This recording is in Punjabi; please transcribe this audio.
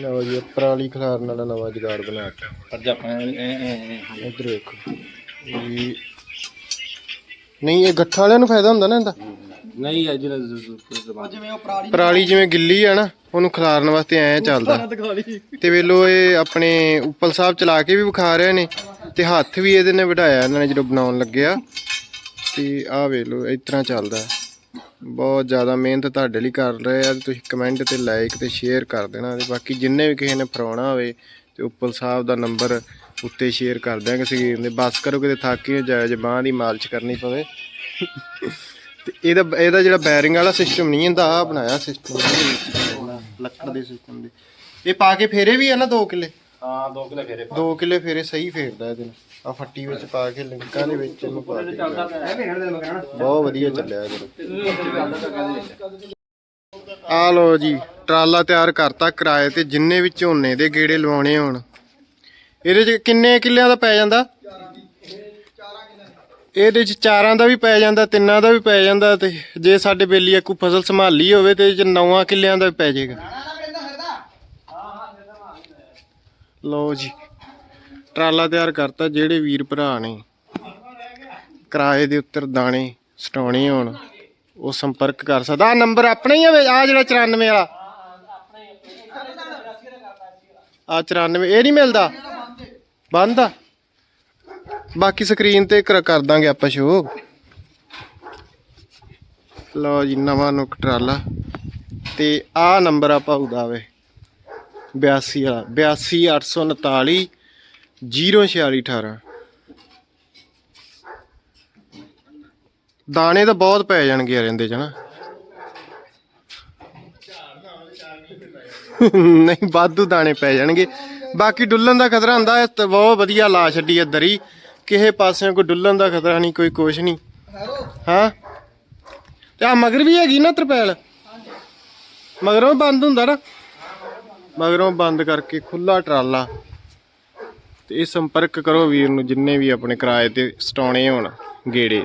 ਲਓ ਜੀ ਇਹ ਪਰਾਲੀ ਖਿਲਾਰਨ ਵਾਲਾ ਨਵਾਂ ਜੁਗਾੜ ਬਣਾ ਕੇ। ਅੱਜ ਆਪਾਂ ਇੱਧਰ ਵੇਖੋ। ਨਹੀਂ ਇਹ ਗੱਠਾਂ ਵਾਲਿਆਂ ਨੂੰ ਫਾਇਦਾ ਹੁੰਦਾ ਨਾ ਇਹਦਾ? ਨਹੀਂ ਅੱਜ ਪਰਾਲੀ ਜਿਵੇਂ ਗਿੱਲੀ ਆ ਨਾ ਉਹਨੂੰ ਖਿਲਾਰਨ ਵਾਸਤੇ ਐ ਚੱਲਦਾ। ਤੇ ਵੇਲੋ ਇਹ ਆਪਣੇ ਉੱਪਲ ਸਾਹਿਬ ਚਲਾ ਕੇ ਵੀ ਵਿਖਾ ਰਹੇ ਨੇ ਤੇ ਹੱਥ ਵੀ ਇਹਦੇ ਨੇ ਵਢਾਇਆ ਇਹਨਾਂ ਨੇ ਜਦੋਂ ਬਣਾਉਣ ਲੱਗਿਆ। ਤੇ ਆਹ ਵੇਲੋ ਇਸ ਤਰ੍ਹਾਂ ਚੱਲਦਾ। ਬਹੁਤ ਜ਼ਿਆਦਾ ਮਿਹਨਤ ਤੁਹਾਡੇ ਲਈ ਕਰ ਰਹੇ ਆ ਤੁਸੀਂ ਕਮੈਂਟ ਤੇ ਲਾਈਕ ਤੇ ਸ਼ੇਅਰ ਕਰ ਦੇਣਾ ਤੇ ਬਾਕੀ ਜਿੰਨੇ ਵੀ ਕਿਸੇ ਨੇ ਫਰਾਉਣਾ ਹੋਵੇ ਤੇ ਉੱਪਲ ਸਾਹਿਬ ਦਾ ਨੰਬਰ ਉੱਤੇ ਸ਼ੇਅਰ ਕਰ ਦਿਆਂਗੇ ਸਕਰੀਨ ਦੇ। ਬਸ ਕਰੋ ਕਿਤੇ ਥੱਕ ਹੀ ਨਾ ਜਾਇਓ ਬਾਂਹ ਦੀ ਮਾਲਸ਼ ਕਰਨੀ ਪਵੇ। ਤੇ ਇਹਦਾ ਇਹਦਾ ਜਿਹੜਾ ਬੈਰਿੰਗ ਵਾਲਾ ਸਿਸਟਮ ਨਹੀਂ ਹੁੰਦਾ ਆ ਬਣਾਇਆ ਸਿਸਟਮ ਲੱਕੜ ਦੇ ਸਿਸਟਮ ਦੇ। ਇਹ ਪਾ ਕੇ ਫੇਰੇ ਵੀ ਆ ਨਾ 2 ਕਿੱਲੇ? ਹਾਂ 2 ਕਿਲੇ ਫੇਰੇ 2 ਕਿੱਲੇ ਫੇਰੇ ਸਹੀ ਫੇਰਦਾ ਇਹਦੇ ਨਾਲ। ਆ ਫੱਟੀ ਵਿੱਚ ਪਾ ਕੇ ਲਿੰਕਾਂ ਦੇ ਵਿੱਚ ਇਹਨੂੰ ਪਾ ਕੇ ਬਹੁਤ ਵਧੀਆ ਚੱਲਿਆ ਇਹਦੇ ਆ ਲੋ ਜੀ ਟਰਾਲਾ ਤਿਆਰ ਕਰਤਾ ਕਿਰਾਏ ਤੇ ਜਿੰਨੇ ਵੀ ਝੋਨੇ ਦੇ ਗੇੜੇ ਲਵਾਉਣੇ ਹੋਣ। ਇਹਦੇ ਚ ਕਿੰਨੇ ਕਿੱਲਿਆਂ ਦਾ ਪੈ ਜਾਂਦਾ? ਇਹਦੇ ਚ ਚਾਰਾਂ ਦਾ ਵੀ ਪੈ ਜਾਂਦਾ ਤਿੰਨਾਂ ਦਾ ਵੀ ਪੈ ਜਾਂਦਾ ਤੇ ਜੇ ਸਾਡੇ ਬੇਲੀ ਕੋਈ ਫਸਲ ਸੰਭਾਲੀ ਹੋਵੇ ਤੇ ਇਹ ਚ ਨੌਵਾਂ ਕਿੱਲਿਆਂ ਦਾ ਵੀ ਪੈ ਜਾਏਗਾ। ਲਓ ਜੀ, ਟਰਾਲਾ ਤਿਆਰ ਕਰਤਾ ਜਿਹੜੇ ਵੀਰ ਭਰਾ ਨੇ। ਕਿਰਾਏ ਦੇ ਉੱਤਰ ਦਾਣੇ ਸਟਾਉਣੇ ਹੋਣ, ਉਹ ਸੰਪਰਕ ਕਰ ਸਕਦਾ। ਆ ਨੰਬਰ ਆਪਣਾ ਹੀ ਆ ਆ ਜਿਹੜਾ 94 ਵਾਲਾ। ਆ 94 ਇਹ ਨਹੀਂ ਮਿਲਦਾ। ਬੰਦ ਆ। ਬਾਕੀ ਸਕਰੀਨ ਤੇ ਕਰ ਕਰ ਦਾਂਗੇ ਆਪਾਂ ਸ਼ੋ ਲਓ ਜੀ, ਨਵਾਂ ਨੁਕ ਟਰਾਲਾ। ਤੇ ਆ ਨੰਬਰ ਆ ਭਾਊ ਦਾ ਵੇ 82 ਵਾਲਾ 82839 04618 ਦਾਣੇ ਤਾਂ ਬਹੁਤ ਪੈ ਜਾਣਗੇ ਯਾਰ ਇਹਦੇ ਚ ਨਾ। ਨਹੀਂ, ਵਾਧੂ ਦਾਣੇ ਪੈ ਜਾਣਗੇ। ਬਾਕੀ ਡੁੱਲਣ ਦਾ ਖਤਰਾ ਹੁੰਦਾ ਹੈ ਤੇ ਬਹੁਤ ਵਧੀਆ ਲਾ ਛੱਡੀ ਹੈ। ਦਰੀ ਕਿਸੇ ਪਾਸਿਓਂ ਕੋਈ ਡੁੱਲਣ ਦਾ ਖਤਰਾ ਨਹੀਂ, ਕੋਈ ਕੁਛ ਨਹੀਂ। ਹਾਂ? ਤੇ ਆ ਮਗਰ ਵੀ ਹੈਗੀ ਨਾ ਤਰਪੈਲ? ਮਗਰੋਂ ਬੰਦ ਹੁੰਦਾ ਨਾ। ਮਗਰੋਂ ਬੰਦ ਕਰਕੇ ਖੁੱਲਾ ਟਰਾਲਾ। ਤੇ ਇਹ ਸੰਪਰਕ ਕਰੋ ਵੀਰ ਨੂੰ ਜਿੰਨੇ ਵੀ ਆਪਣੇ ਕਿਰਾਏ ਤੇ ਸਟਾਉਣੇ ਹੋਣ ਗੇੜੇ।